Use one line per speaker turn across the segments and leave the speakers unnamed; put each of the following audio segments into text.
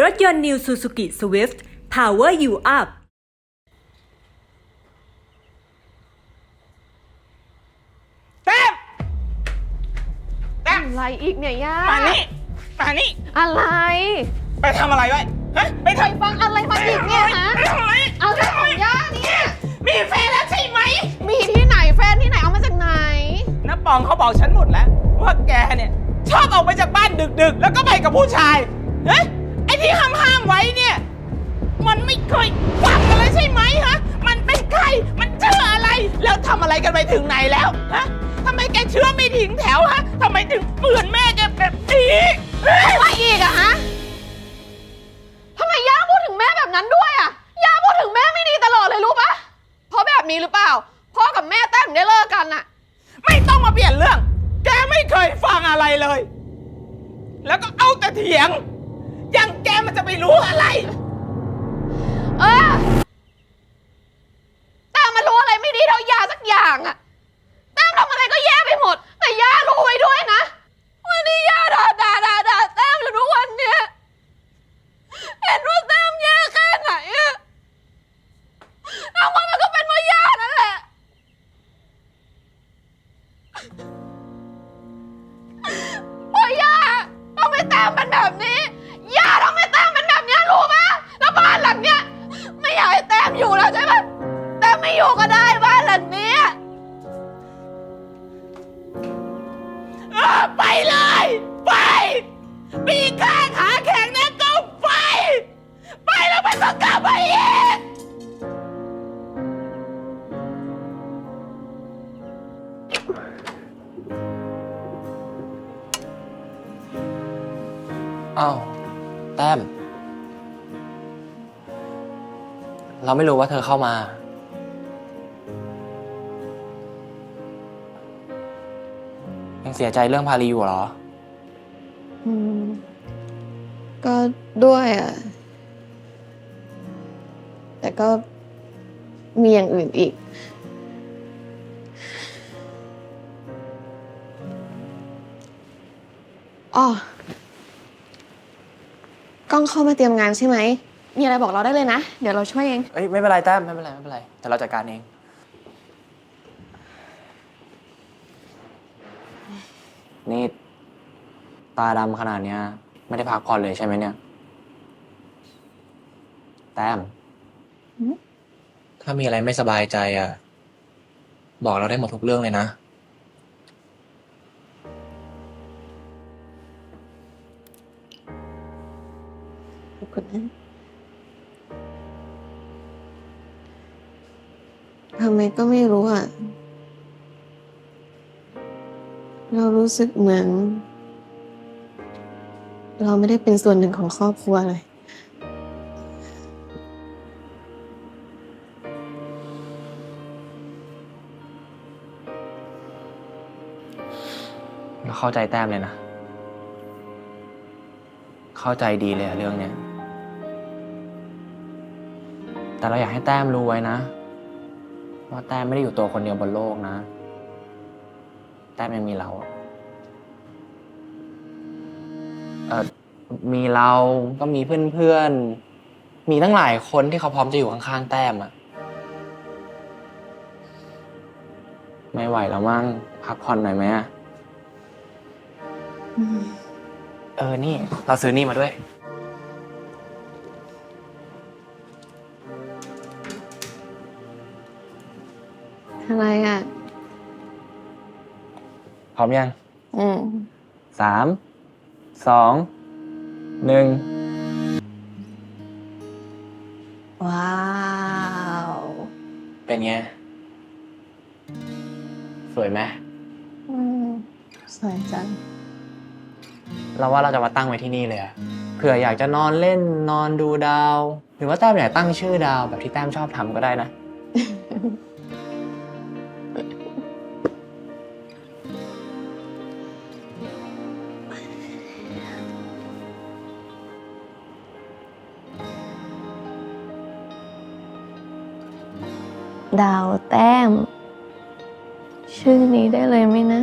รถยนต์ New Suzuki Swift Power You Up
แต้มแต้ม
อะไรอีกเนี่ยย่า
มานี่มานี่
อะไร
ไปทำอะไรไว้ฮะไปทำ
ฟังอะไรมาอีกเนี่ยฮะ
ไปทำอะไร
อะไรของย่าเนี่ย
มีแฟนแล้วใช่ไหม
มีที่ไหนแฟนที่ไหนเอามาจากไหน
น้าปองเขาบอกฉันหมดแล้ว ว่าแกเนี่ย ชอบออกไปจากบ้านดึกๆ แล้วก็ไปกับผู้ชายเฮ้ยไอ้ ที่ห้ามห้ามไว้เนี่ย มันไม่เคยฟังกันเลยใช่ไหมฮะ มันเป็นใคร มันเชื่ออะไร แล้วทำอะไรกันไปถึงไหนแล้วฮะทำไมแกเชื่อไม่ถึงแถวฮะ
ต้ม่แต้มเป็
นแบ
บนี้ย่าต้องไม่แต้มเป็นแบบนี้รู้ปะแล้วบ้านหลังเนี้ยไม่อยากให้แต้มอยู่แล้วใช่ไหมแต้มไม่อยู่ก็ได้
อ้าว
แต้ม เราไม่รู้ว่าเธอเข้ามา ยังเสียใจเรื่องพาลีอยู่เหรอ
อืมก็ด้วยอะ แต่ก็มีอย่างอื่นอีก อ๋อ กล้องเข้ามาเตรียมงานใช่ไหม มีอะไรบอกเราได้เลยนะ เดี๋ยวเราช่วยเอง
เอ้ยไม่เป็นไรแต้มไม่เป็นไรไม่เป็นไร แต่เราจัดการเอง นี่ ตาดำขนาดเนี้ย ไม่ได้พักผ่อนเลยใช่ไหมเนี่ย แต้ม
หืม
ถ้ามีอะไรไม่สบายใจอะ บอกเราได้หมดทุกเรื่องเลยนะ
ขอบคุณนะทำไมก็ไม่รู้อะ เรารู้สึกเหมือน เราไม่ได้เป็นส่วนหนึ่งของครอบครัวเลย
เราเข้าใจแต้มเลยนะ เข้าใจดีเลยอะเรื่องเนี้ย แต่เราอยากให้แต้มรู้ไว้นะ ว่าแต้มไม่ได้อยู่ตัวคนเดียวบนโลกนะ แต้มยังมีเราอะเออมีเราก็มีเพื่อนๆ มีตั้งหลายคนที่เขาพร้อมจะอยู่ข้างๆ แต้มอะไม่ไหวแล้วมั้งพักผ่อนหน่อยไหมอะเออ นี่ เราซื้อนี่มาด้วย พร้อมยัง
อืม
สามสองหนึ่ง
ว้าว
เป็นไง สวยไหม
อืมสวยจัง
เราว่าเราจะมาตั้งไว้ที่นี่เลยอะเผื่ออยากจะนอนเล่นนอนดูดาว หรือว่าแต้มอยากตั้งชื่อดาวแบบที่แต้มชอบทำก็ได้นะ
ได้เลยไหมนะ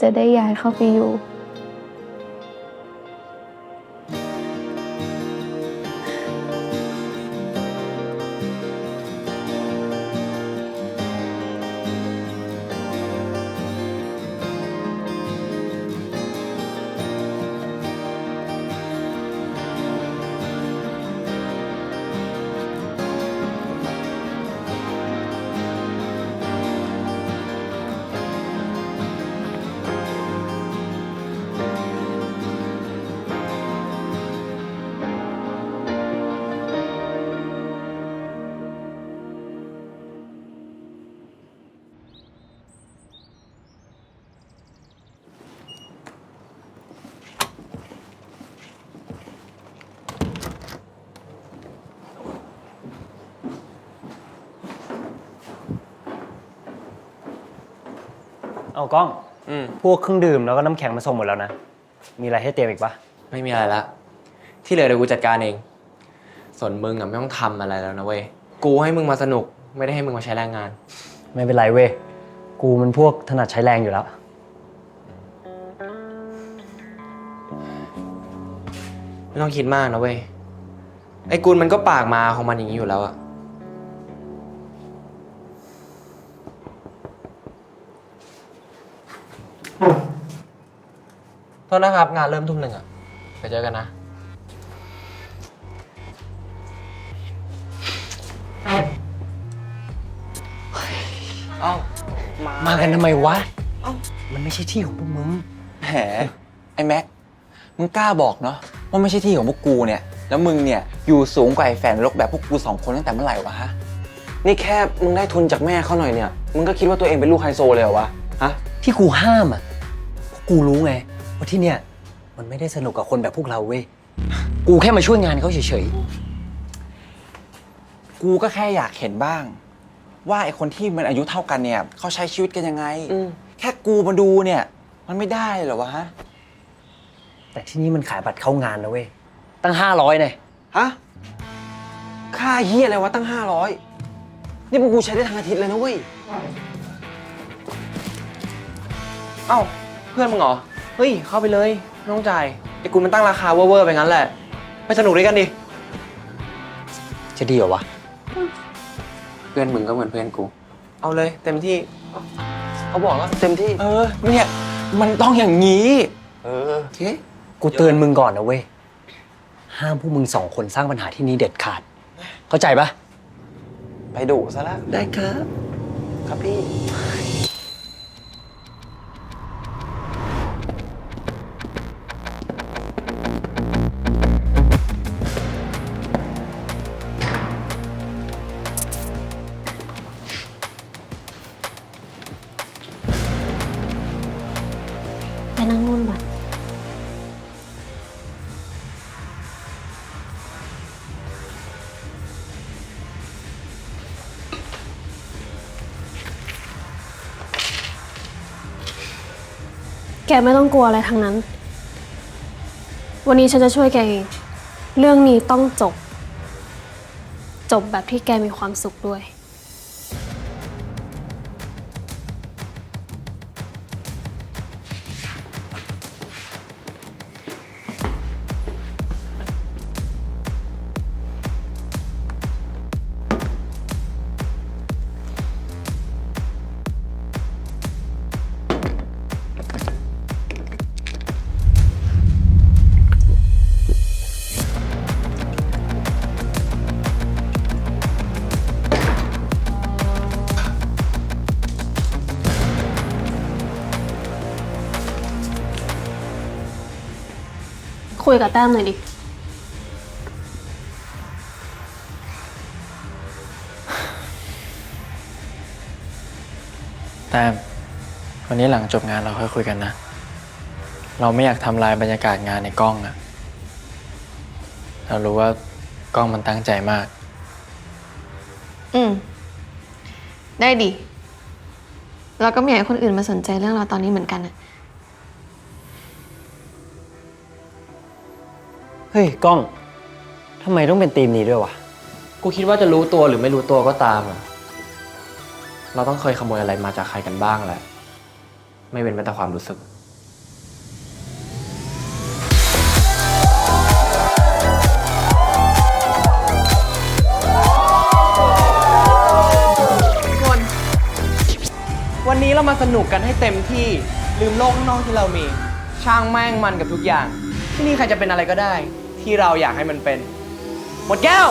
จะได้ย้ายเข้าไปอยู่
เอากล้อง
อืม
พวกเครื่องดื่มแล้วก็น้ำแข็งมาส่งหมดแล้วนะ มีอะไรให้เตรียมอีกปะ
ไม่มีอะไรละ ที่เหลือเดี๋ยวกูจัดการเอง ส่วนมึงอะไม่ต้องทำอะไรแล้วนะเว้ย กูให้มึงมาสนุก ไม่ได้ให้มึงมาใช้แรงงาน
ไม่เป็นไรเว้ย กูมันพวกถนัดใช้แรงอยู่แล้ว
ไม่ต้องคิดมากนะเว้ย ไอ้กุลมันก็ปากมาของมันอย่างนี้อยู่แล้วอะ โทษนะครับ งานเริ่มทุ่มหนึ่งอะไปเจอกันนะ เอ้า
มากันทำไมวะ มันไม่ใช่ที่ของพวกมึง
แหมไอ้แม็ก มึงกล้าบอกเนาะว่าไม่ใช่ที่ของพวกกูเนี่ย แล้วมึงเนี่ยอยู่สูงกว่าไอ้แฟนรกแบบพวกกูสองคนตั้งแต่เมื่อไหร่วะฮะ นี่แค่มึงได้ทุนจากแม่เขาหน่อยเนี่ย มึงก็คิดว่าตัวเองเป็นลูกไฮโซเลยเหรอวะ ฮะ
ที่กูห้ามอะเพราะกูรู้ไง ว่าที่เนี่ยมันไม่ได้สนุกกับคนแบบพวกเราเว้ย กูแค่มาช่วยงานเขาเฉย
กูก็แค่อยากเห็นบ้าง ว่าไอ้คนที่มันอายุเท่ากันเนี่ยเขาใช้ชีวิตกันยังไง
อืม
แค่กูมาดูเนี่ย มันไม่ได้เหรอวะฮะ
ๆ แต่ที่นี่มันขายบัตรเข้างานนะเว้ย ตั้งห้าร้อยเนี่ย
ฮะค่าเฮียอะไรวะตั้งห้าร้อยนี่พวกกูใช้ได้ทั้งอาทิตย์เลยนะเว้ย
เอ้าเพื่อนมึงเหรอ เฮ้ย เข้าไปเลยไม่ต้องจ่ายไอ้กุลมันตั้งราคาเวอร์ๆไปงั้นแหละ ไปสนุกด้วยกันดิ
จะดีเหรอวะ
เพื่อนมึงก็เหมือนเพื่อนกู เอาเลยเต็มที่
เขาบอกว่าเต็มที่ เออเนี่ยมันต้องอย่างนี้ เออโอเค
กูเตือนมึงก่อนนะเว้ย ห้ามพวกมึงสองคนสร้างปัญหาที่นี่เด็ดขาด เข้าใจปะ
ไปดุซะแล้ว
ได้ครับ
ครับพี่
แกไม่ต้องกลัวอะไรทั้งนั้น วันนี้ฉันจะช่วยแกเอง เรื่องนี้ต้องจบ จบแบบที่แกมีความสุขด้วย คุยกับแต้มหน่อยดิ
แต้มวันนี้หลังจบงานเราค่อยคุยกันนะ เราไม่อยากทำลายบรรยากาศงานในกล้องอะเรารู้ว่ากล้องมันตั้งใจมาก
อืม ได้ดิแล้วก็ไม่อยากให้คนอื่นมาสนใจเรื่องเราตอนนี้เหมือนกันอะ
เฮ้ยกล้องทำไมต้องเป็นทีมนี้ด้วยวะ
กูคิดว่าจะรู้ตัวหรือไม่รู้ตัวก็ตามอะเราต้องเคยขโมยอะไรมาจากใครกันบ้างแหละ ไม่เป็นแม้แต่ความรู้สึกคน วันนี้เรามาสนุกกันให้เต็มที่ลืมโลกข้างนอกที่เรามี ช่างแม่งมันกับทุกอย่าง ที่นี่ใครจะเป็นอะไรก็ได้ ที่เราอยากให้มันเป็น หมดแก้ว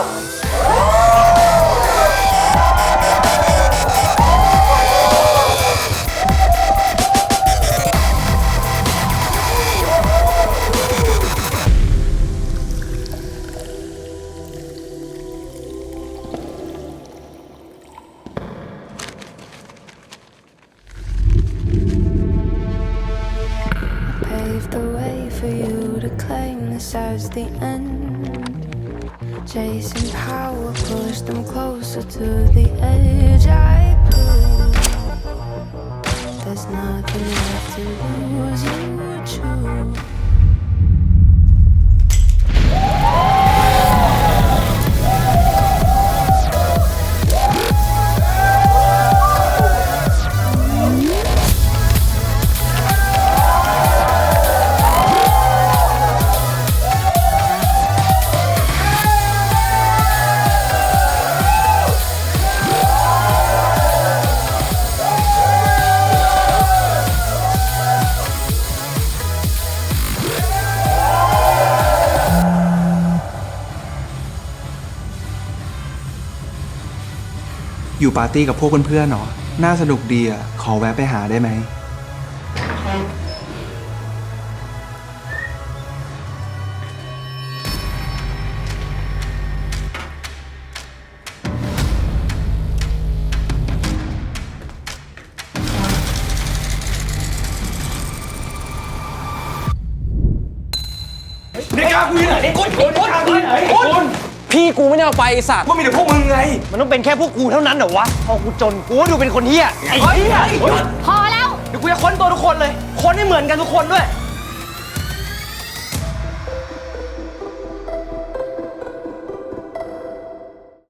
Chasing power, push them closer to the edge. I prove there's nothing left to lose. You choose.
อยู่ปาร์ตี้กับพวกเพื่อนๆเหรอน่าสนุกดีอะ ขอแวะไปหาได้ไหม
พี่กูไม่ได้เอาไปไอ้สัตว์
มันต้องเป็นแค่พวกกูเท่านั้นเหรอวะ พอกูจนกูก็ดูเป็นคนเฮี้ยไอ้เหี้ย
พอแล้ว
เดี๋ยวกูจะค้นตัวทุกคนเลย ค้นให้เหมือนกันทุกคนด้วย